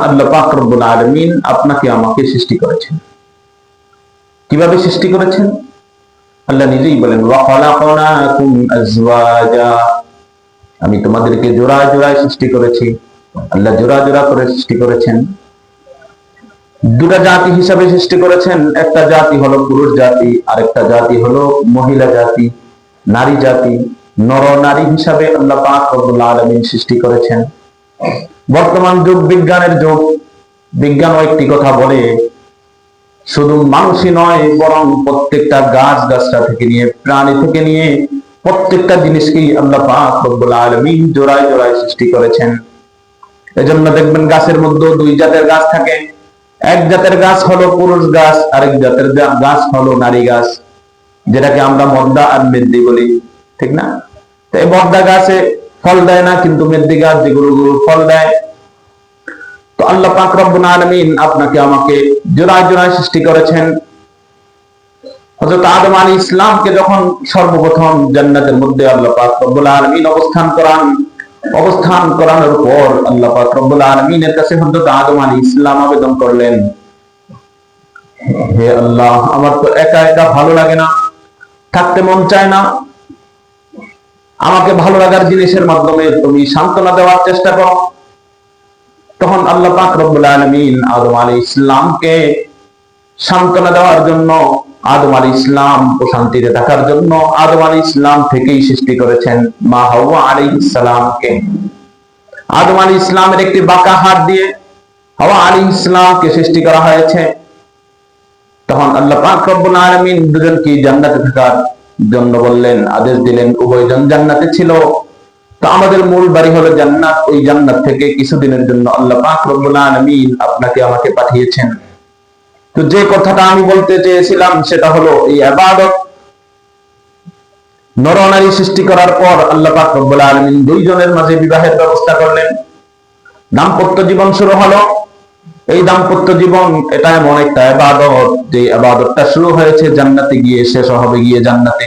আল্লাহ আলামিন আপনাকে আমাকে সৃষ্টি করেছেন। কীভাবে সৃষ্টি করেছেন? আল্লাহ নিজেই বলেন আমি তোমাদেরকে জোড়া জোড়ায় সৃষ্টি করেছি। আল্লাহ জোড়া জোড়া করে সৃষ্টি করেছেন। দুটা জাতি হিসাবে সৃষ্টি করেছেন। একটা জাতি হলো পুরুষ জাতি, আরেকটা জাতি হলো মহিলা জাতি, নারী জাতি। নর নারী হিসাবে আল্লাহ পাক সৃষ্টি করেছেন। বর্তমান যুগ বিজ্ঞানের যুগ। বিজ্ঞান একটি কথা বলে, শুধু মানুষই নয়, বরং প্রত্যেকটা গাছ গাছটা থেকে নিয়ে প্রাণী থেকে নিয়ে প্রত্যেকটা জিনিসকেই আল্লাহ পাক রব্বুল আলামিন জোড়ায় জোড়ায় সৃষ্টি করেছেন। এজন্য দেখবেন গাছের মধ্যে দুই জাতের গাছ থাকে। এক জাতের গাছ হলো পুরুষ গাছ, আরেক জাতের গাছ হলো নারী গাছ, যেটাকে আমরা মদ্দা আর মেদ্দি বলি, ঠিক না? তো এই মদ্দা গাছে ফল দেয় না, কিন্তু মেদ্দি যেগুলো গুলো ফল দেয়। তো আল্লাহ পাক আলামিন আপনাকে আমাকে জোড়ায় জোড়ায় সৃষ্টি করেছেন। আদম আলাইহিস ইসলামকে যখন সর্বপ্রথম জান্নাতের মধ্যে আল্লাহ পাক রব্বুল আলামিন অবস্থান করান, অবস্থান করানোর পর আল্লাহ পাক রব্বুল আলামিনের কাছে আদম আলাইহিস ইসলাম আবেদন করলেন, হে আল্লাহ, আমার তো একা একা ভালো লাগে না, থাকতে মন চায় না আমাকে ভালো লাগার জিনিসের মাধ্যমে তুমি সান্ত্বনা দেওয়ার চেষ্টা করো। তখন আল্লাহ পাক রব্বুল আলামিন আদম আলাইহিস ইসলামকে সান্ত্বনা দেওয়ার জন্য, আদম আলী ইসলাম প্রশান্তিতে থাকার জন্য আদম আলী ইসলাম থেকেই সৃষ্টি করেছেন মা হাওয়া আলী ইসলামকে আদম আলী ইসলামের একটি বাঁকা হাত দিয়ে হাওয়া আলী ইসলামকে সৃষ্টি করা হয়েছে। তখন আল্লাহ পাক রব্বুল আলামিন দুজনকে জান্নাতে থাকার জন্য বললেন, আদেশ দিলেন উভয়জন জান্নাতে ছিল। তো আমাদের মূল বাড়ি হলো জান্নাত। ওই জান্নাত থেকে কিছুদিনের জন্য আল্লাহ পাক রব্বুল আলামিন আপনাকে আমাকে পাঠিয়েছেন। তো যে কথাটা আমি বলতে চেয়েছিলাম, সেটা হলো এই আবাদত। নরনারী সৃষ্টি করার পর আল্লাহ পাক রব্বুল আলামিন দুইজনের মাঝে বিবাহের ব্যবস্থা করলেন। দাম্পত্য জীবন শুরু হলো। এই দাম্পত্য জীবন এটা এমন একটা আবাদত, যে আবাদতটা শুরু হয়েছে, জান্নাতে গিয়ে শেষ হবে গিয়ে জান্নাতে।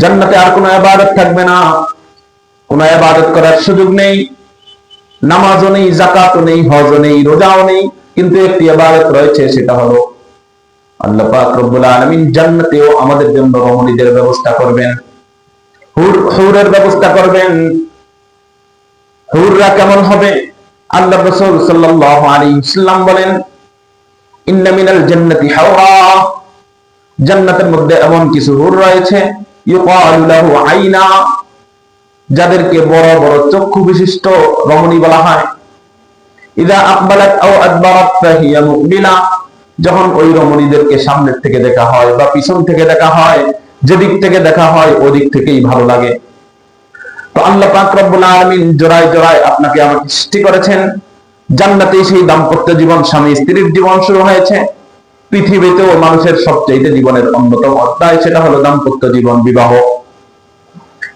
জান্নাতে আর কোনো আবাদত থাকবে না। কোনো আবাদত করার সুযোগ নেই। নামাজও নেই জাকাতও নেই, হজও নেই, রোজাও নেই, কিন্তু একটি আবাদত রয়েছে, সেটা হলো আল্লাহ পাক রব্বুল আলামিন জান্নাতেও আমাদের জন্য রমণীদের ব্যবস্থা করবেন। হুর হুরের ব্যবস্থা করবেন। হুররা কেমন হবে? আল্লাহ রাসূল সাল্লাল্লাহু আলাইহি ওয়াসাল্লাম বলেন, ইন্না মিনাল জান্নাতি হাওরা জান্নাতের মধ্যে এমন কিছু হুর রয়েছে, ইউকালু লাহু আইনা। যাদেরকে বড় বড় চক্ষু বিশিষ্ট রমণী বলা হয়। ইদা আকবালাত আও আদবারাত ফাহিয়া মুকবিলা যখন ওই রমণীদেরকে সামনের থেকে দেখা হয় বা পিছন থেকে দেখা হয়, যেদিক থেকে দেখা হয় ওদিক থেকেই ভালো লাগে। তো আল্লাহ পাক রব্বুল আলামিন জোড়ায় জোড়ায় আপনাকে আমাকে সৃষ্টি করেছেন। জান্নাতেই সেই দাম্পত্য জীবন, স্বামী স্ত্রীর জীবন শুরু হয়েছে। পৃথিবীতেও মানুষের সবচেয়ে জীবনের অন্যতম অধ্যায় সেটা হলো দাম্পত্য জীবন, বিবাহ।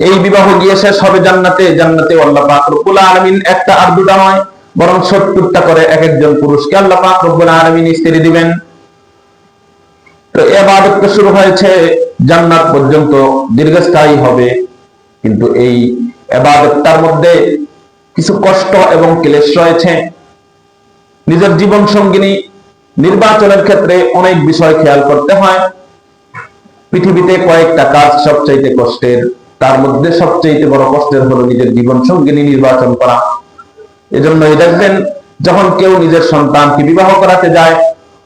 এই বিবাহ গিয়ে শেষ হবে জান্নাতে। জান্নাতে আল্লাহ পাক রব্বুল আলামিন একটা আর দুটা নয়, বরং সত্তরটা করে এক একজন পুরুষকে আল্লাহ পাক রব্বুল আলামিন স্ত্রী দিবেন। তো এবাদত তো শুরু হয়েছে, জান্নাত পর্যন্ত দীর্ঘস্থায়ী হবে। কিন্তু এই এবাদতটার মধ্যে কিছু কষ্ট এবং ক্লেশ রয়েছে। নিজের জীবন সঙ্গিনী নির্বাচনের ক্ষেত্রে অনেক বিষয় খেয়াল করতে হয়। পৃথিবীতে কয়েকটা কাজ সবচাইতে কষ্টের, তার মধ্যে সবচাইতে বড় কষ্টের হলো নিজের জীবন সঙ্গিনী নির্বাচন করা। এজন্যই দেখবেন, যখন কেউ নিজের সন্তানকে বিবাহ করাতে যায়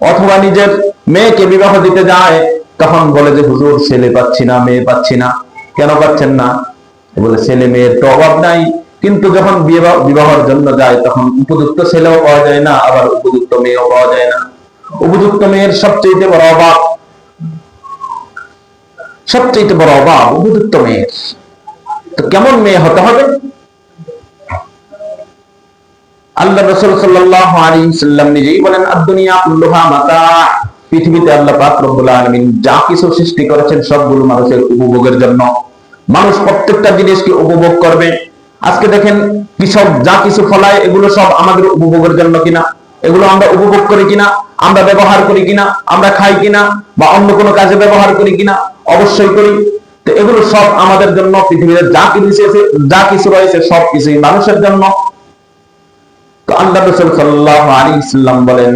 অথবা নিজের মেয়েকে বিবাহ দিতে যায়, তখন বলে যে, হুজুর, ছেলে পাচ্ছি না, মেয়ে পাচ্ছি না। কেন পাচ্ছেন না? বলে, ছেলে মেয়ের তো অভাব নাই। কিন্তু যখন বিবাহ- বিবাহের জন্য যায়, তখন উপযুক্ত ছেলেও পাওয়া যায় না, আবার উপযুক্ত মেয়েও পাওয়া যায় না। উপযুক্ত মেয়ের সবচেয়ে বড় অভাব সবচেয়ে বড় অভাব উপযুক্ত মেয়ের। তো কেমন মেয়ে হতে হবে? আল্লাহ রসুল সাল্লাল্লাহু আলাইহি সাল্লাম নিজেই বলেন, আদ-দুনিয়া মাতা। পৃথিবীতে আল্লাহ পাক রব্বুল আলামিন যা কিছু সৃষ্টি করেছেন সবগুলো মানুষের উপভোগের জন্য। মানুষ প্রত্যেকটা জিনিসকে উপভোগ করবে। আজকে দেখেন কৃষক যা কিছু ফলায়, এগুলো সব আমাদের উপভোগের জন্য কিনা? এগুলো আমরা উপভোগ করি কিনা? আমরা ব্যবহার করি কিনা? আমরা খাই কিনা? বা অন্য কোনো কাজে ব্যবহার করি কিনা? অবশ্যই করি। তো এগুলো সব আমাদের জন্য, পৃথিবীতে যা কিছু যা কিছু রয়েছে, সব কিছুই মানুষের জন্য। আল্লাহ বলেন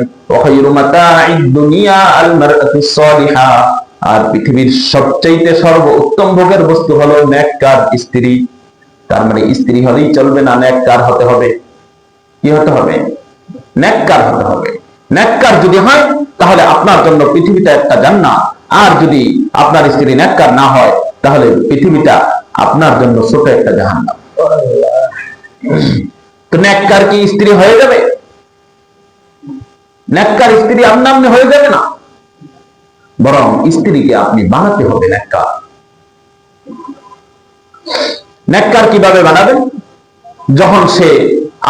আর পৃথিবীর সবচাইতে সর্বোত্তম ভোগের বস্তু হলো নেককার স্ত্রী। তার মানে স্ত্রী হলেই চলবে না নেককার হতে হবে। কি হতে হবে? নেককার হতে হবে। নেককার যদি হয়, তাহলে আপনার জন্য পৃথিবীটা একটা জান্নাত। আর যদি আপনার স্ত্রী নেককার না হয়, তাহলে পৃথিবীটা আপনার জন্য ছোট একটা জাহান্নাম। তো নেককার কি স্ত্রী হয়ে যাবে? ন্যাককার স্ত্রী আপনার হয়ে যাবে না? বরং স্ত্রীকে আপনি বানাতে হবে নেককার। নেককার কীভাবে বানাবেন? যখন সে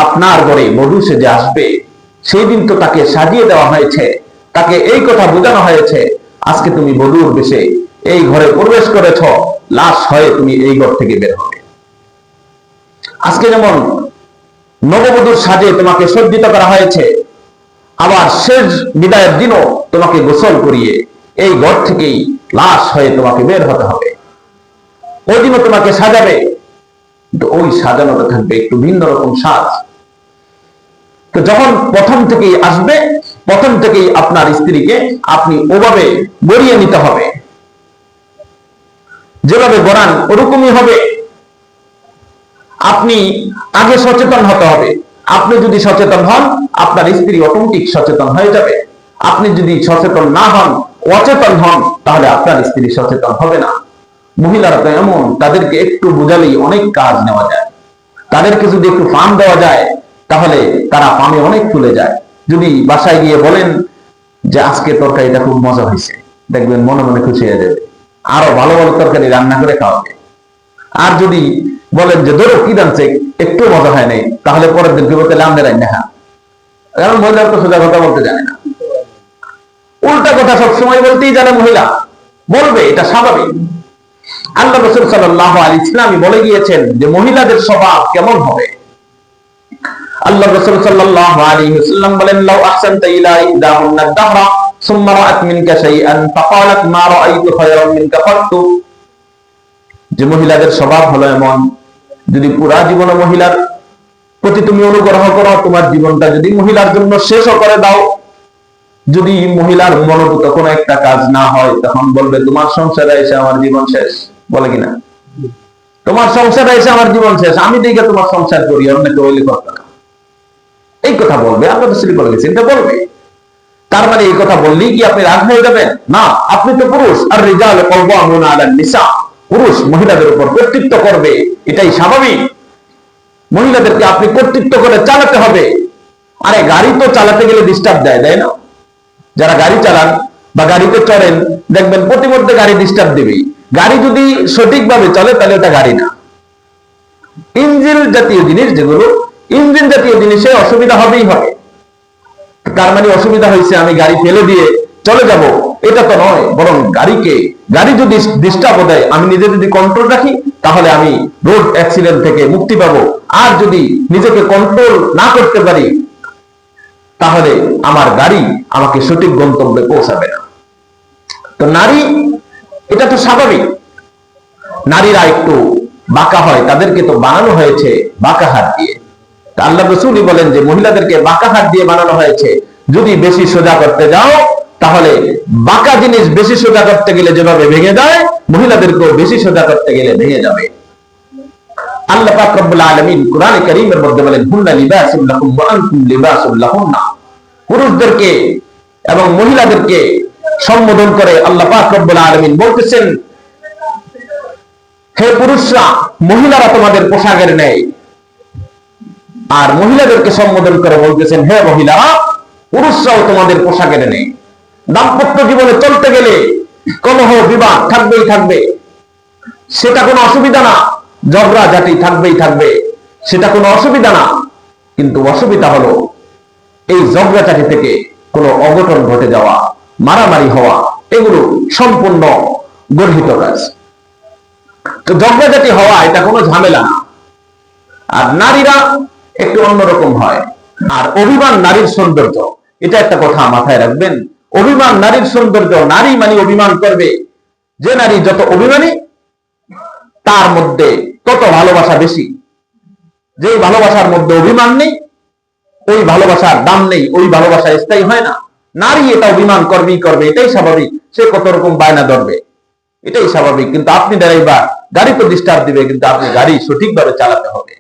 আপনার ঘরে বধূ সেজে আসবে সেই দিন তো তাকে সাজিয়ে দেওয়া হয়েছে, তাকে এই কথা বোঝানো হয়েছে, আজকে তুমি বধূর বেশে এই ঘরে প্রবেশ করেছ, লাশ হয়ে তুমি এই ঘর থেকে বের হবে। আজকে যেমন নববধূর সাজে তোমাকে সজ্জিত করা হয়েছে, আবার শেষ বিদায়ের দিনও তোমাকে গোসল করিয়ে এই ঘর থেকেই লাশ হয়ে তোমাকে বের হতে হবে। দিনও তোমাকে সাজাবে। কিন্তু ওই সাজানোটা থাকবে একটু ভিন্ন রকম সাজ। তো যখন প্রথম থেকেই আসবে, প্রথম থেকেই আপনার স্ত্রীকে আপনি ওভাবে গড়িয়ে নিতে হবে। যেভাবে গড়ান, ওরকমই হবে। আপনি আগে সচেতন হতে হবে। আপনি যদি সচেতন হন, আপনার স্ত্রী অটোমেটিক সচেতন হয়ে যাবে। আপনি যদি সচেতন না হন অচেতন হন, তাহলে আপনার স্ত্রী সচেতন হবে না। মহিলারা তো এমন, তাদেরকে একটু বোঝালেই অনেক কাজ নেওয়া যায়। তাদেরকে যদি একটু ফার্ম দেওয়া যায়, তাহলে তারা পামে অনেক তুলে যায়। যদি বাসায় গিয়ে বলেন যে, আজকে তরকারিটা খুব মজা হয়েছে। দেখবেন মনে মনে খুশি হয়ে যাবে। আরও ভালো ভালো তরকারি রান্না করে খাওয়াবে। আর যদি বলেন যে, ধরো কি জানছে, একটু মজা হয় নাই, তাহলে পরের দিন কি বলতে লাম দেয় না কারণ মহিলার তো সোজা কথা বলতে জানে না। উল্টা কথা সবসময় বলতেই জানে মহিলা। বলবে, এটা স্বাভাবিক। আল্লাহ রসুল সাল্লাহ আলী ইসলামী বলে গিয়েছেন যে মহিলাদের স্বভাব কেমন হবে? আল্লাহ রসুল সাল্লাহ আলী ইসলাম বলেন, লাউ আহসানতা ইলা ইদাহুন্না দাহরা যে মহিলাদের স্বভাব হলো এমন, যদি পুরা জীবন মহিলার প্রতি তুমি অনুগ্রহ করো, তোমার জীবনটা যদি মহিলার জন্য শেষও করে দাও যদি মহিলার মনোভূত কোনো একটা কাজ না হয়, তখন বলবে, তোমার সংসারে এসে আমার জীবন শেষ। বলে কিনা? তোমার সংসারে এসে আমার জীবন শেষ। আমি দেখে তোমার সংসার করি অন্যকে ওইলি করতে এই কথা বলবে আমরা তো বলে গেছি এটা বলবে। তার মানে এই কথা বললেই কি আপনি রাগ হয়ে যাবেন? না, আপনি তো পুরুষ। আর রেজাল নিসা পুরুষ মহিলাদের উপর কর্তৃত্ব করবে। এটাই স্বাভাবিক। মহিলাদেরকে আপনি কর্তৃত্ব করে চালাতে হবে। আরে গাড়ি তো চালাতে গেলে ডিস্টার্ব দেয়, তাই না? যারা গাড়ি চালান বা গাড়িতে চড়েন, দেখবেন প্রতিমধ্যে গাড়ি ডিস্টার্ব দিবেই। গাড়ি যদি সঠিকভাবে চলে, তাহলে ওটা গাড়ি না। ইঞ্জিন জাতীয় জিনিস যেগুলো, ইঞ্জিন জাতীয় জিনিসে অসুবিধা হবেই হবে। তার মানে অসুবিধা হয়েছে, আমি গাড়ি ফেলে দিয়ে চলে যাব। এটা তো নয়, বরং গাড়িকে, গাড়ি যদি ডিস্টার্ব দেয়, আমি নিজে যদি কন্ট্রোল রাখি, তাহলে আমি রোড অ্যাক্সিডেন্ট থেকে মুক্তি পাবো। আর যদি নিজেকে কন্ট্রোল না করতে পারি তাহলে আমার গাড়ি আমাকে সঠিক গন্তব্যে পৌঁছাবে না। তো নারী, এটা তো স্বাভাবিক। নারীরা একটু বাঁকা হয়, তাদেরকে তো বানানো হয়েছে বাঁকা হাত দিয়ে। আল্লাহ রসুলই বলেন যে, মহিলাদেরকে বাঁকা হাত দিয়ে বানানো হয়েছে। যদি বেশি সোজা করতে যাও, তাহলে বাঁকা জিনিস বেশি সোজা করতে গেলে যেভাবে ভেঙে যায়, মহিলাদেরকেও বেশি সোজা করতে গেলে ভেঙে যাবে। আল্লাহ পাক রব্বুল আলামিন কোরআনে কারীমের মধ্যে বলেন, হুন্না লিবাসুল লাকুম ওয়া আনতুম লিবাসুল পুরুষদেরকে এবং মহিলাদেরকে সম্বোধন করে আল্লাহ পাক রব্বুল আলামিন বলতেছেন, হে পুরুষরা, মহিলারা তোমাদের পোশাকের নেই আর মহিলাদেরকে সম্বোধন করে বলতেছেন, হে মহিলারা, পুরুষরাও তোমাদের পোশাকের নেই দাম্পত্য জীবনে চলতে গেলে কলহ, বিবাদ থাকবেই থাকবে। সেটা কোনো অসুবিধা না ঝগড়া জাতি থাকবেই থাকবে। সেটা কোনো অসুবিধা না, কিন্তু অসুবিধা হলো এই ঝগড়াঝাটি থেকে কোনো অঘটন ঘটে যাওয়া, মারামারি হওয়া, এগুলো সম্পূর্ণ গর্হিত কাজ। তো ঝগড়াঝাটি হওয়া, এটা কোনো ঝামেলা না। আর নারীরা একটু অন্যরকম হয়। আর অভিমান নারীর সৌন্দর্য, এটা একটা কথা মাথায় রাখবেন। অভিমান নারীর সৌন্দর্য, নারী মানে অভিমান করবে। যে নারী যত অভিমানী, তার মধ্যে তত ভালোবাসা বেশি। যে ভালোবাসার মধ্যে অভিমান নেই ওই ভালোবাসার দাম নেই, ওই ভালোবাসা স্থায়ী হয় না। নারী এটা অভিমান করবেই করবে, এটাই স্বাভাবিক। সে কত রকম বায়না ধরবে, এটাই স্বাভাবিক। কিন্তু আপনি ড্রাইভার, গাড়ি তো ডিস্টার্ব দিবে, কিন্তু আপনি গাড়ি সঠিকভাবে চালাতে হবে।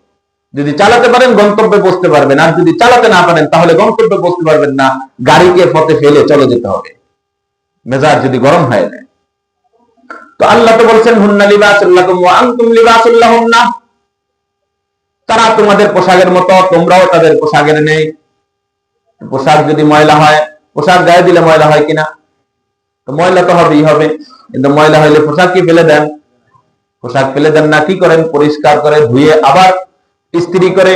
যদি চালাতে পারেন, গন্তব্যে বসতে পারবেন। আর যদি চালাতে না পারেন, তাহলে গন্তব্যে বসতে পারবেন না। গাড়িকে পথে ফেলে চলে যেতে হবে। মেজাজ যদি গরম হয় না। তো আল্লাহ তো বলছেন, হুন্না লিবাসুল্লাহুম ওয়া আনতুম লিবাসুল্লাহুন্না তারা তোমাদের পোশাকের মতো, তোমরাও তাদের পোশাকের নেই। পোশাক যদি ময়লা হয়, পোশাক গায়ে দিলে ময়লা হয় কিনা? ময়লা তো হবেই হবে, কিন্তু ময়লা হইলে পোশাক কি ফেলে দেন? পোশাক ফেলে দেন না, কি করেন? পরিষ্কার করে ধুয়ে আবার ইস্ত্রি করে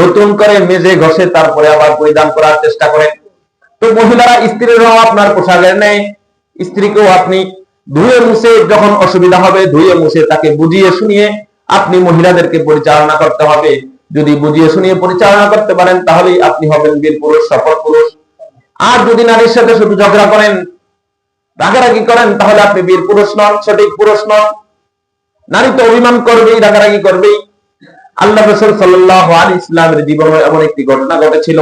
নতুন করে মেজে ঘষে তারপরে আবার পরিধান করার চেষ্টা করেন। তো মহিলারা স্ত্রীরাও আপনার পোশাকের নেই। স্ত্রীকেও আপনি ধুয়ে মুছে যখন অসুবিধা হবে, ধুয়ে মুছে তাকে বুঝিয়ে শুনিয়ে আপনি মহিলাদেরকে পরিচালনা করতে হবে। যদি বুঝিয়ে শুনিয়ে পরিচালনা করতে পারেন, তাহলেই আপনি হবেন বীর পুরুষ, সফল পুরুষ। আর যদি নারীর সাথে শুধু ঝগড়া করেন, রাগারাগি করেন, তাহলে আপনি বীর পুরুষ নন, সঠিক পুরুষ নন। নারী তো অভিমান করবেই, রাগারাগি করবেই। আল্লাহ রসুল সাল্লাহ আলী ইসলামের জীবনে এমন একটি ঘটনা ঘটেছিল।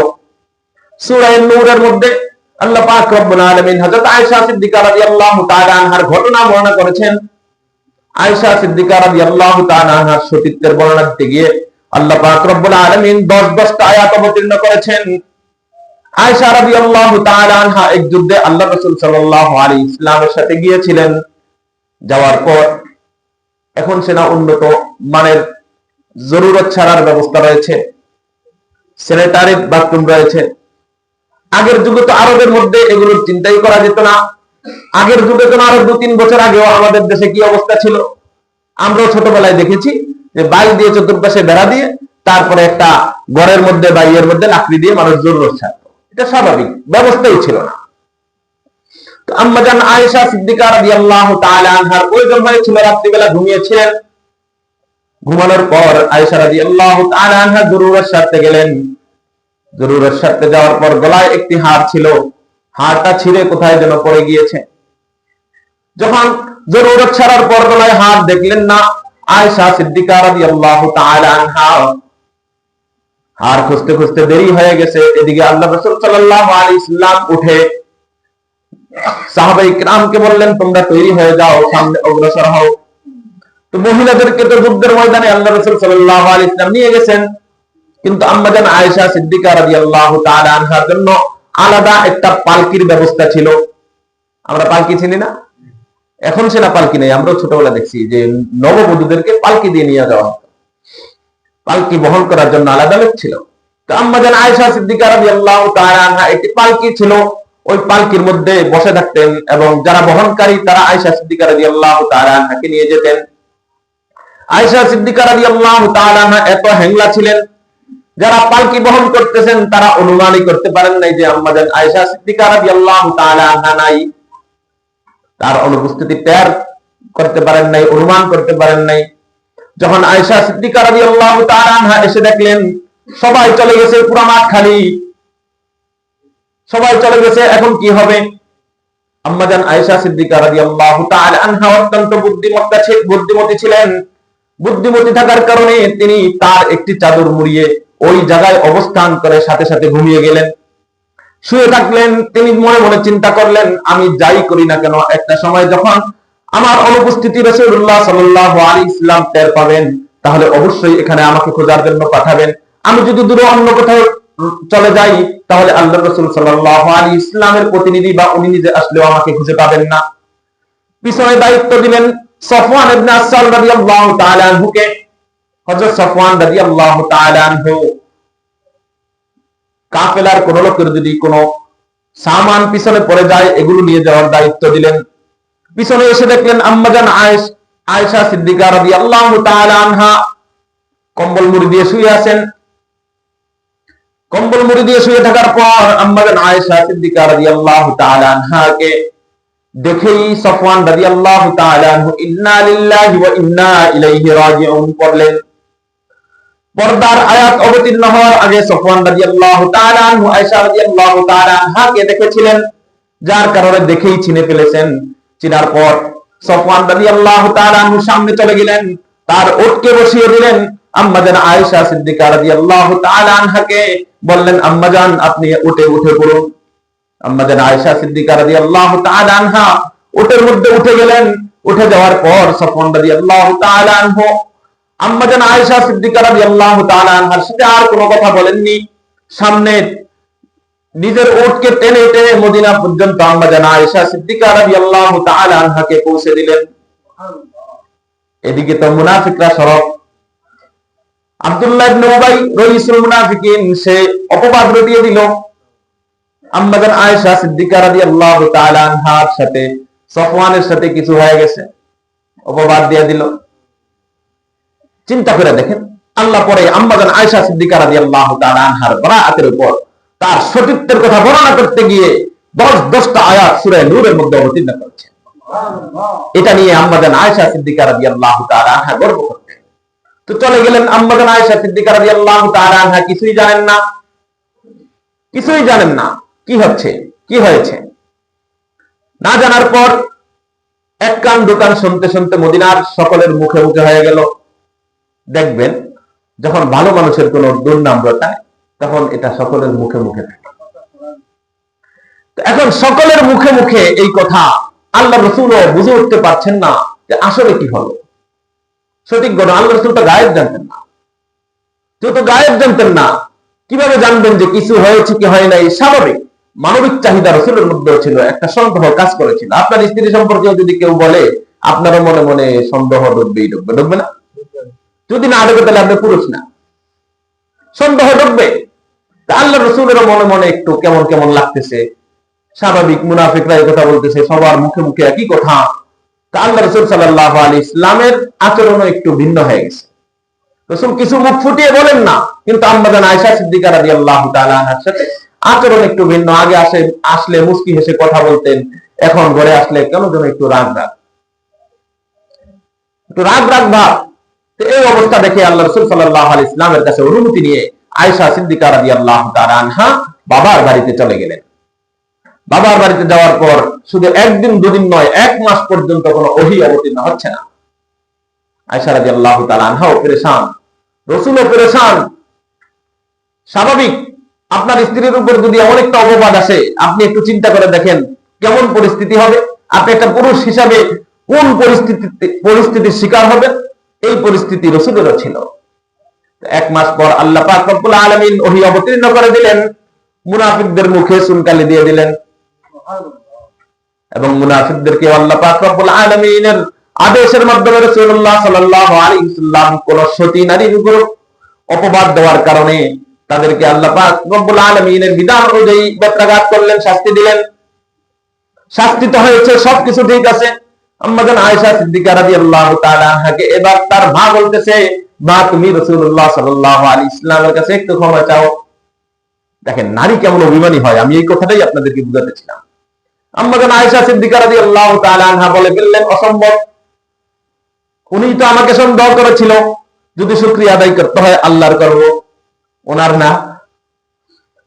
সূরা নূরের মধ্যে আল্লাহ পাক রব্বুল আলামিন হযরত আয়েশা সিদ্দিকা রাদিয়াল্লাহু তাআলা আনহার ঘটনা বর্ণনা করেছেন। আয়েশা সিদ্দিকা সতীত্বের বর্ণনা দিতে গিয়ে আল্লাহ পাক রব্বুল আলামিন 10 10টা আয়াত অবতীর্ণ করেছেন। যাওয়ার পর এখন সেনা উন্নত মানের জরুরত ছাড়ার ব্যবস্থা রয়েছে। বাথরুম রয়েছে। আগের যুগে তো আরবের মধ্যে এগুলোর চিন্তাই করা যেত না। আগের যুগে তো আরও দু তিন বছর আগেও আমাদের দেশে কি অবস্থা ছিল? আমরাও ছোটবেলায় দেখেছি যে বাই দিয়ে চতুর্পাশে বেড়া দিয়ে তারপরে একটা ঘরের মধ্যে বা ইয়ের মধ্যে লাকড়ি দিয়ে মানুষ জরুরত ছাড়ত। এটা স্বাভাবিক, ব্যবস্থাই ছিল না। আম্মাজান আয়েশা সিদ্দিকা আনহার রাত্রিবেলা ঘুমিয়েছিলেন। ঘুমানোর পর আয়েশা রাদিয়াল্লাহু আনহা সারতে গেলেন। যাওয়ার পর গলায় একটি হার ছিল। হারটা ছিঁড়ে কোথায় যেন পড়ে গিয়েছে। যখন জরুরত ছাড়ার পর গলায় হার দেখলেন না, আয়েশা সিদ্দিকা তাআলা আনহা। হার খুঁজতে খুঁজতে দেরি হয়ে গেছে। এদিকে আল্লাহ রাসূল সাল্লাল্লাহু আলাইহি সাল্লাম উঠে সাহাবাই কিরামকে বললেন, তোমরা তৈরি হয়ে যাও, সামনে অগ্রসর হও। তো মহিলাদেরকে তো যুদ্ধের ময়দানে আল্লাহ রসুল সাল্লাহ আলী ইসলাম নিয়ে গেছেন। কিন্তু আম্মাজান আয়েশা সিদ্দিকা রাদিয়াল্লাহু তাআলা আনহার জন্য আলাদা একটা পালকির ব্যবস্থা ছিল। আমরা পালকি চিনি না? এখন সেটা পালকি নেই। আমরাও ছোটবেলা দেখছি যে নববধূদেরকে পালকি দিয়ে নিয়ে যাওয়া হতো। পালকি বহন করার জন্য আলাদা লোক ছিল। তো আম্মাজান আয়েশা সিদ্দিকা তাআলা আনহা একটি পালকি ছিল। ওই পালকির মধ্যে বসে থাকতেন এবং যারা বহনকারী তারা আয়েশা সিদ্দিকা রাদিয়াল্লাহু তাআলা আনহাকে নিয়ে যেতেন। আয়েশা সিদ্দিকা রাদিয়াল্লাহু তাআলা আনহা এত হ্যাংলা ছিলেন যারা পালকি বহন করতেছেন, তারা অনুমানই করতে পারেন নাই যে আম্মাজান আয়েশা সিদ্দিকা তাআলা আনহা নাই। তার অনুপস্থিতি টের করতে পারেন নাই, অনুমান করতে পারেন নাই। যখন আয়েশা সিদ্দিকা রাদিয়াল্লাহু তাআলা আনহা এসে দেখলেন, সবাই চলে গেছে পুরো মাঠ খালি। সবাই চলে গেছে, এখন কি হবে? আম্মাজান আয়েশা সিদ্দিকা রাদিয়াল্লাহু তাআলা আনহা অত্যন্ত বুদ্ধিমত্তা বুদ্ধিমতী ছিলেন। বুদ্ধিমতী থাকার কারণে তিনি তার একটি চাদর মুড়িয়ে ওই জায়গায় অবস্থান করে সাথে সাথে ঘুমিয়ে গেলেন। শুয়ে থাকলেন, তিনি মনে মনে চিন্তা করলেন, আমি যাই করি না কেন? একটা সময় যখন আমার অনুপস্থিতি রসুল্লাহ সাল্লাহ আলী ইসলাম টের পাবেন, তাহলে অবশ্যই এখানে আমাকে খোঁজার জন্য পাঠাবেন। আমি যদি দূরে অন্য কোথাও চলে যাই, তাহলে আল্লাহ রসুল সাল্লাহ আলী ইসলামের প্রতিনিধি বা উনি নিজে আসলেও আমাকে খুঁজে পাবেন না। পিছনে দায়িত্ব দিলেন সফওয়ান ইবনে আসাল রাদিয়াল্লাহু তাআলা আনহুকে, হযরত সফওয়ান রাদিয়াল্লাহু তাআলা আনহু, কাফেলার কোন লোকের যদি কোনো সামান পিছনে পড়ে যায়, এগুলো নিয়ে যাওয়ার দায়িত্ব দিলেন। পিছনে এসে দেখলেন আম্মাজান আয়েশ, আয়েশা সিদ্দিকা রাদিয়াল্লাহু তাআলা আনহা কম্বল মুড়ি দিয়ে শুয়ে আছেন। কম্বল মুড়ি দিয়ে শুয়ে থাকার পর আম্মাজান আয়েশা সিদ্দিকা রাদিয়াল্লাহু তাআলা আনহাকে দেখেছিলেন, যার কারণে দেখেই চিনে ফেলেছেন। চিনার পর সফওয়ান রাদিয়াল্লাহু তাআলা আনহু সামনে চলে গেলেন, তার ওটকে বসিয়ে দিলেন। আম্মাজান আয়েশা সিদ্দিকা তাআলা আনহাকে বললেন, আম্মাজান, আপনি উঠে উঠে পড়ুন। আম্মাজান আয়েশা সিদ্দিকা রাদিয়াল্লাহু তাআলা আনহা উটের মধ্যে উঠে গেলেন। উঠে যাওয়ার পর সফওয়ান রাদিয়াল্লাহু তাআলা আনহু আম্মাজান আয়েশা সিদ্দিকা রাদিয়াল্লাহু তাআলা আনহার সাথে আর কোনো কথা বলেননি। সামনে নিজের উটকে টেনে টেনে মদিনা পর্যন্ত আম্মাজান আয়েশা সিদ্দিকা রাদিয়াল্লাহু তাআলা আনহাকে পৌঁছে দিলেন। এদিকে তো মুনাফিকরা সরব। আব্দুল্লাহ ইবনে উবাই, রইসুল মুনাফিকিন, সে অপবাদ রটিয়ে দিল। আয়েশা সিদ্দিকা সাথে, সফওয়ানের সাথে কিছু হয়ে গেছে। অপবাদ দিয়ে দিল। চিন্তা করে দেখেন, আল্লাহ পরে আয়েশা সিদ্দিকা উপর তার সতীত্বের কথা বর্ণনা করতে গিয়ে দশ দশটা আয়াত নূরের মধ্যে অবতীর্ণ এটা নিয়ে আম্মাজান আয়েশা সিদ্দিকা রাদিয়াল্লাহু তাআলা আনহা গর্ব করতেন তো চলে গেলেন আয়েশা সিদ্দিকা কিছুই জানেন না। কিছুই জানেন না। কি হচ্ছে? কি হয়েছে? না জানার পর এক কান দোকান শুনতে শুনতে মদিনার সকলের মুখে মুখে হয়ে গেল। দেখবেন, যখন ভালো মানুষের কোন দুর্নাম তখন এটা সকলের মুখে মুখে থাকে। তো এখন সকলের মুখে মুখে এই কথা আল্লাহ রসুলও বুঝে উঠতে পারছেন না যে আসলে কি হলো। সঠিক ঘটনা, আল্লাহ রসুল তো গায়েব জানতেন না। যেহেতু গায়েব জানতেন না। কীভাবে জানবেন যে কিছু হয়েছে কি হয় নাই? স্বাভাবিক। মানবিক চাহিদা রসুলের মধ্যেও ছিল, একটা সন্দেহ কাজ করেছিল। আপনার স্ত্রী সম্পর্কে যদি কেউ বলে, আপনারও মনে মনে সন্দেহ ডুববেই ডুববে। ডুববে না? যদি না ডুবে, তাহলে আপনি পুরুষ না। সন্দেহ ডুববে। আল্লাহ রসুলেরও মনে মনে একটু কেমন কেমন লাগতেছে। স্বাভাবিক মুনাফিকরা এই কথা বলতেছে, সবার মুখে মুখে একই কথা। আল্লাহ রসুল সাল্লাহ আলী ইসলামের আচরণও একটু ভিন্ন হয়ে গেছে। রসুল কিছু মুখ ফুটিয়ে বলেন না, কিন্তু আম্মাদান আয়সা সিদ্দিকা রাজি আল্লাহ তালার সাথে আচরণ একটু ভিন্ন। আগে আসে, আসলে মুস্কি হেসে কথা বলতেন, এখন ঘরে আসলে কেন যেন একটু রাগ রাগ। একটু রাগ রাগ ভাব। এই অবস্থা দেখে আল্লাহ রসুল সাল্লাহ আলী ইসলামের কাছে অনুমতি নিয়ে আয়সা সিদ্দিকা রাজি আল্লাহ আনহা বাবার বাড়িতে চলে গেলেন। বাবার বাড়িতে যাওয়ার পর শুধু একদিন, দুদিন নয়, এক মাস পর্যন্ত কোনো অহি অবতীর্ণ হচ্ছে না। আয়সা রাজি আল্লাহ আনহাও পেরেশান। রসুলও পেরেশান। স্বাভাবিক। আপনার স্ত্রীর উপর যদি এমন একটা অপবাদ আসে, আপনি একটু চিন্তা করে দেখেন কেমন পরিস্থিতি হবে। আপনি একটা পুরুষ হিসাবে কোন পরিস্থিতি, পরিস্থিতির শিকার হবেন? এই পরিস্থিতি রসুলেরও ছিল। এক মাস পর আল্লাহ পাক রব্বুল আলামিন ওহি অবতীর্ণ করে দিলেন। মুনাফিকদের মুখে সুনকালি দিয়ে দিলেন। এবং মুনাফিকদেরকে আল্লাহ পাক রব্বুল আলামিনের আদেশের মাধ্যমে রাসূলুল্লাহ সাল্লাল্লাহু আলাইহি সাল্লাম কোন সতী নারীর উপর অপবাদ দেওয়ার কারণে তাদেরকে আল্লাহ পাক রব্বুল আলামিনের বিধান অনুযায়ী বেত্রাঘাত করলেন, শাস্তি দিলেন। শাস্তি তো হয়েছে, সবকিছু ঠিক আছে। আম্মাজান আয়েশা সিদ্দিকা রাদিয়াল্লাহু তাআলা আনহাকে এবার তার মা বলতেছে, মা, তুমি রাসূলুল্লাহ সাল্লাল্লাহু আলাইহি ইসলামের কাছে একটু ক্ষমা চাও। দেখেন, নারী কেমন অভিমানী হয়, আমি এই কথাটাই আপনাদেরকে বুঝাতেছিলাম আম্মাজান আয়েশা সিদ্দিকা রাদিয়াল্লাহু তাআলা আনহা বলে ফেললেন, অসম্ভব। উনি তো আমাকে সন্দেহ করেছিল, যদি শুকরিয়া আদায় করতে হয় আল্লাহর করব ওনার না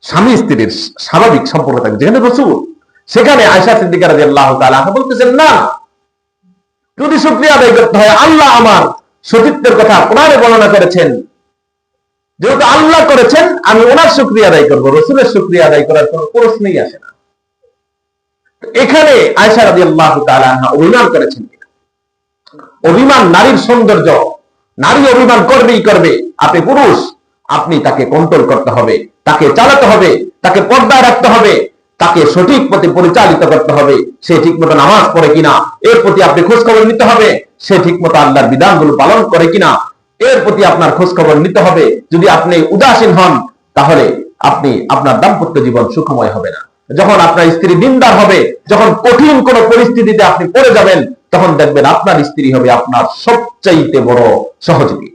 স্বামী স্ত্রীর স্বাভাবিক সম্পর্ক থাকে। যেখানে রসুল, সেখানে আয়সা সিদ্দিকা রাজি আল্লাহ তালা বলতেছেন, না, যদি শুক্রিয়া আদায় করতে হয়, আল্লাহ আমার সতীত্বের কথা কোরআনে বর্ণনা করেছেন। যেহেতু আল্লাহ করেছেন, আমি ওনার শুক্রিয়া আদায় করব। রসুলের শুক্রিয়া আদায় করার কোন প্রশ্নই আসে না। এখানে আয়সা রাজি আল্লাহ অভিমান করেছেন অভিমান নারীর সৌন্দর্য, নারী অভিমান করবেই করবে। আপনি পুরুষ আপনি তাকে কন্ট্রোল করতে হবে, তাকে চালাতে হবে, তাকে পর্দায় রাখতে হবে, তাকে সঠিক পথে পরিচালিত করতে হবে, সে ঠিক মতো নামাজ পড়ে কিনা, এর প্রতি আপনি খোঁজ খবর নিতে হবে, সে ঠিক মতো আল্লাহর বিধানগুলো পালন করে কিনা, এর প্রতি আপনার খোঁজ খবর নিতে হবে, যদি আপনি উদাসীন হন, তাহলে আপনি আপনার দাম্পত্য জীবন সুখময় হবে না। যখন আপনার স্ত্রী দিনদার হবে, যখন কঠিন কোন পরিস্থিতিতে আপনি পড়ে যাবেন, তখন দেখবেন আপনার স্ত্রী হবে আপনার সবচাইতে বড় সহযোগী।